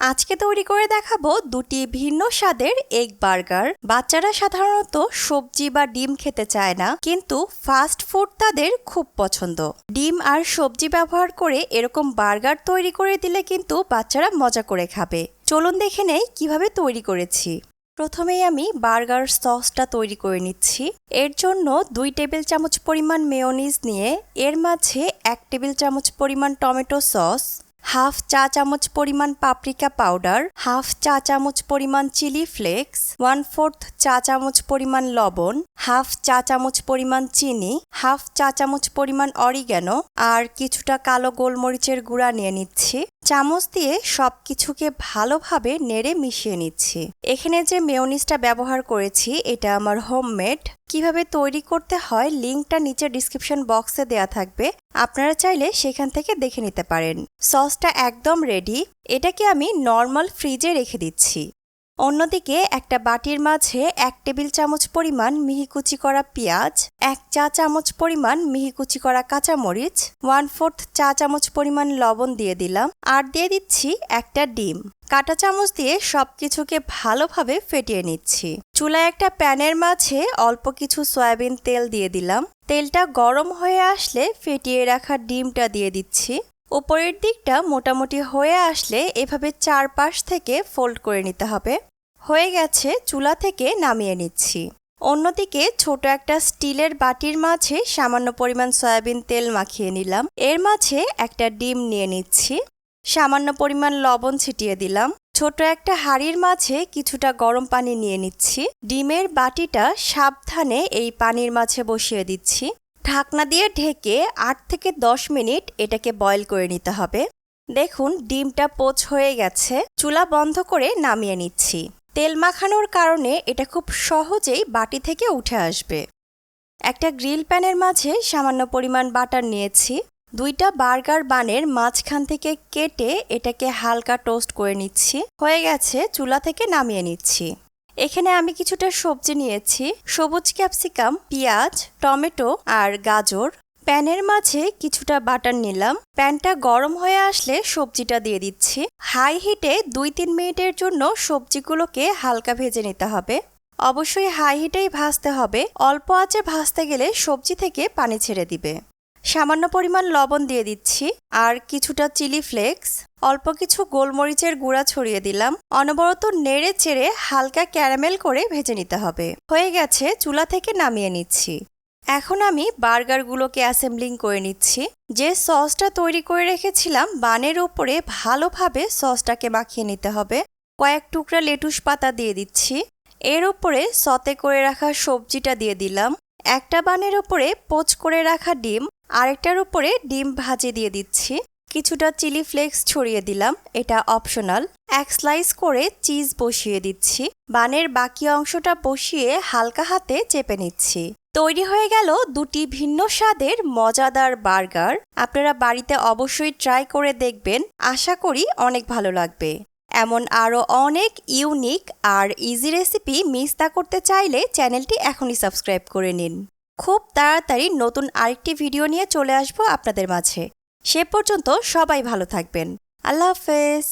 আজকে তৈরি করে দেখাবো দুটি ভিন্ন স্বাদের এগ বার্গার বাচ্চারা সাধারণত সবজি বা ডিম খেতে চায় না, কিন্তু ফাস্ট ফুড তাদের খুব পছন্দ। ডিম আর সবজি ব্যবহার করে এরকম বার্গার তৈরি করে দিলে কিন্তু বাচ্চারা মজা করে খাবে। চলুন দেখে নেই কীভাবে তৈরি করেছি। প্রথমেই আমি বার্গার সসটা তৈরি করে নিচ্ছি। এর জন্য দুই টেবিল চামচ পরিমাণ মেয়োনিজ নিয়ে, এর মাঝে এক টেবিল চামচ পরিমাণ টমেটো সস হাফ চা চামচ পরিমাণ পাপরিকা পাউডার, হাফ চা চামচ পরিমাণ চিলি ফ্লেক্স ওয়ান ফোর্থ চা চামচ পরিমাণ লবণ, হাফ চা চামচ পরিমাণ চিনি, হাফ চা চামচ পরিমাণ অরিগ্যানো, আর কিছুটা কালো গোলমরিচের গুঁড়া নিয়ে নিচ্ছি। চামচ দিয়ে সব কিছুকে ভালোভাবে নেড়ে মিশিয়ে নিচ্ছি। এখানে যে মেয়নিজটা ব্যবহার করেছি, এটা আমার হোমমেড। কীভাবে তৈরি করতে হয়, লিঙ্কটা নিচে ডিসক্রিপশন বক্সে দেয়া থাকবে। আপনারা চাইলে সেখান থেকে দেখে নিতে পারেন। সসটা একদম রেডি। এটাকে আমি নর্মাল ফ্রিজে রেখে দিচ্ছি। অন্যদিকে একটা বাটির মাঝে এক টেবিল চামচ পরিমাণ মিহিকুচি করা পেঁয়াজ, এক চা চামচ পরিমাণ মিহিকুচি করা কাঁচামরিচ ওয়ান ফোর্থ চা চামচ পরিমাণ লবণ দিয়ে দিলাম আর দিয়ে দিচ্ছি একটা ডিম। কাটা চামচ দিয়ে সব কিছুকে ভালোভাবে ফেটিয়ে নিচ্ছি। চুলায় একটা প্যানের মাঝে অল্প কিছু সয়াবিন তেল দিয়ে দিলাম। তেলটা গরম হয়ে আসলে ফেটিয়ে রাখা ডিমটা দিয়ে দিচ্ছি। উপরের দিকটা মোটামুটি হয়ে আসলে এভাবে চারপাশ থেকে ফোল্ড করে নিতে হবে। হয়ে গেছে চুলা থেকে নামিয়ে নিচ্ছি। অন্যদিকে ছোট একটা স্টিলের বাটির মাঝে সামান্য পরিমাণ সয়াবিন তেল মাখিয়ে নিলাম। এর মাঝে একটা ডিম নিয়ে নিচ্ছি। সামান্য পরিমাণ লবণ ছিটিয়ে দিলাম। ছোট একটা হাঁড়ির মাঝে কিছুটা গরম পানি নিয়ে নিচ্ছি। ডিমের বাটিটা সাবধানে এই পানির মাঝে বসিয়ে দিচ্ছি। ঢাকনা দিয়ে ঢেকে আট থেকে দশ মিনিট এটাকে বয়ল করে নিতে হবে। দেখুন, ডিমটা পোচ হয়ে গেছে। চুলা বন্ধ করে নামিয়ে নিচ্ছি। তেল মাখানোর কারণে এটা খুব সহজেই বাটি থেকে উঠে আসবে। একটা গ্রিল প্যানের মাঝে সামান্য পরিমাণ বাটার নিয়েছি। দুইটা বার্গার বানের মাঝখান থেকে কেটে এটাকে হালকা টোস্ট করে নিচ্ছি। হয়ে গেছে, চুলা থেকে নামিয়ে নিচ্ছি। এখানে আমি কিছুটা সবজি নিয়েছি। সবুজ ক্যাপসিকাম, পেঁয়াজ, টমেটো আর গাজর। প্যানের মাঝে কিছুটা বাটার নিলাম। প্যানটা গরম হয়ে আসলে সবজিটা দিয়ে দিচ্ছি। হাই হিটে দুই তিন মিনিটের জন্য সবজিগুলোকে হালকা ভেজে নিতে হবে। অবশ্যই হাই হিটেই ভাজতে হবে। অল্প আঁচে ভাজতে গেলে সবজি থেকে পানি ছেড়ে দিবে। সামান্য পরিমাণ লবণ দিয়ে দিচ্ছি। আর কিছুটা চিলি ফ্লেক্স, অল্প কিছু গোলমরিচের গুঁড়া ছড়িয়ে দিলাম। অনবরত নেড়ে চেড়ে হালকা ক্যারামেল করে ভেজে নিতে হবে। হয়ে গেছে, চুলা থেকে নামিয়ে নিচ্ছি। এখন আমি বার্গারগুলোকে অ্যাসেম্বলিং করে নিচ্ছি। যে সসটা তৈরি করে রেখেছিলাম, বানের উপরে ভালোভাবে সসটাকে মাখিয়ে নিতে হবে। কয়েক টুকরা লেটুস পাতা দিয়ে দিচ্ছি। এর উপরে সতে করে রাখা সবজিটা দিয়ে দিলাম। একটা বানের উপরে পোচ করে রাখা ডিম, আরেকটার উপরে ডিম ভাজে দিয়ে দিচ্ছি। কিছুটা চিলি ফ্লেক্স ছড়িয়ে দিলাম, এটা অপশনাল। এক স্লাইস করে চিজ বসিয়ে দিচ্ছি। বানের বাকি অংশটা বসিয়ে হালকা হাতে চেপে নিচ্ছি। তৈরি হয়ে গেল দুটি ভিন্ন স্বাদের মজাদার বার্গার। আপনারা বাড়িতে অবশ্যই ট্রাই করে দেখবেন। আশা করি অনেক ভালো লাগবে। এমন আরও অনেক ইউনিক আর ইজি রেসিপি মিস না করতে চাইলে চ্যানেলটি এখনই সাবস্ক্রাইব করে নিন। খুব তাড়াতাড়ি নতুন আরেকটি ভিডিও নিয়ে চলে আসব আপনাদের মাঝে। সে পর্যন্ত সবাই ভালো থাকবেন। আল্লাহ হাফেজ।